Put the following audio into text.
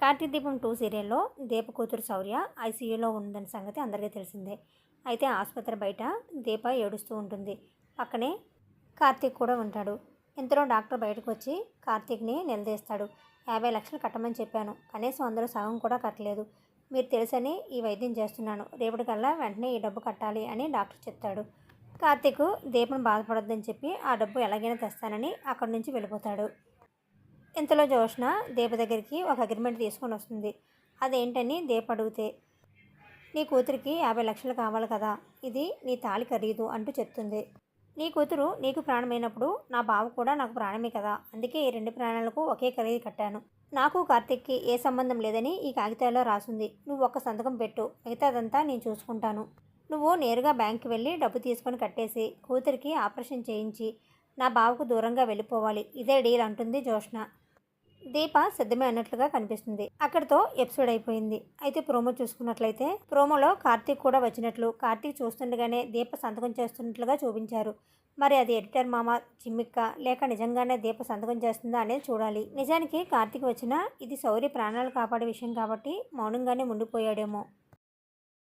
కార్తీక దీపం టూ సీరియల్లో దీప కూతురు శౌర్య ఐసీయూలో ఉందన్న సంగతి అందరికీ తెలిసిందే. అయితే ఆసుపత్రి బయట దీప ఏడుస్తూ ఉంటుంది. పక్కనే కార్తీక్ కూడా ఉంటాడు. ఇంతలో డాక్టర్ బయటకు వచ్చి కార్తీక్ని నిలదీస్తాడు. యాభై లక్షలు కట్టమని చెప్పాను. కనీసం అందులో సగం కూడా కట్టలేదు. మీరు తెలుసని ఈ వైద్యం చేస్తున్నాను. రేపటికల్లా వెంటనే ఈ డబ్బు కట్టాలి అని డాక్టర్ చెప్తాడు. కార్తీక్ దీపను బాధపడొద్దని చెప్పి ఆ డబ్బు ఎలాగైనా తెస్తానని అక్కడి నుంచి వెళ్ళిపోతాడు. ఇంతలో జోష్న దీప దగ్గరికి ఒక అగ్రిమెంట్ తీసుకొని వస్తుంది. అదేంటని దీప అడిగితే నీ కూతురికి యాభై లక్షలు కావాలి కదా ఇది నీ తాళి ఖరీదు అంటూ చెప్తుంది. నీ కూతురు నీకు ప్రాణమైనప్పుడు నా బావ కూడా నాకు ప్రాణమే కదా అందుకే ఈ రెండు ప్రాణాలకు ఒకే ఖరీదు కట్టాను. నాకు కార్తిక్కి ఏ సంబంధం లేదని ఈ కాగితాల్లో రాసుంది. నువ్వు ఒక్క సంతకం పెట్టు మిగతాదంతా నేను చూసుకుంటాను. నువ్వు నేరుగా బ్యాంక్కి వెళ్ళి డబ్బు తీసుకొని కట్టేసి కూతురికి ఆపరేషన్ చేయించి నా బావకు దూరంగా వెళ్ళిపోవాలి. ఇదే డీల్ అంటుంది జోష్న. దీప సిద్ధమే అన్నట్లుగా కనిపిస్తుంది. అక్కడితో ఎపిసోడ్ అయిపోయింది. అయితే ప్రోమో చూసుకున్నట్లయితే ప్రోమోలో కార్తీక్ కూడా వచ్చినట్లు కార్తీక్ చూస్తుండగానే దీప సంతకం చేస్తున్నట్లుగా చూపించారు. మరి అది ఎడిటర్ మామ చిమ్మిక్క లేక నిజంగానే దీప సంతకం చేస్తుందా అనేది చూడాలి. నిజానికి కార్తీక్ వచ్చినా ఇది సౌరి ప్రాణాలు కాపాడే విషయం కాబట్టి మౌనంగానే ఉండిపోయాడేమో.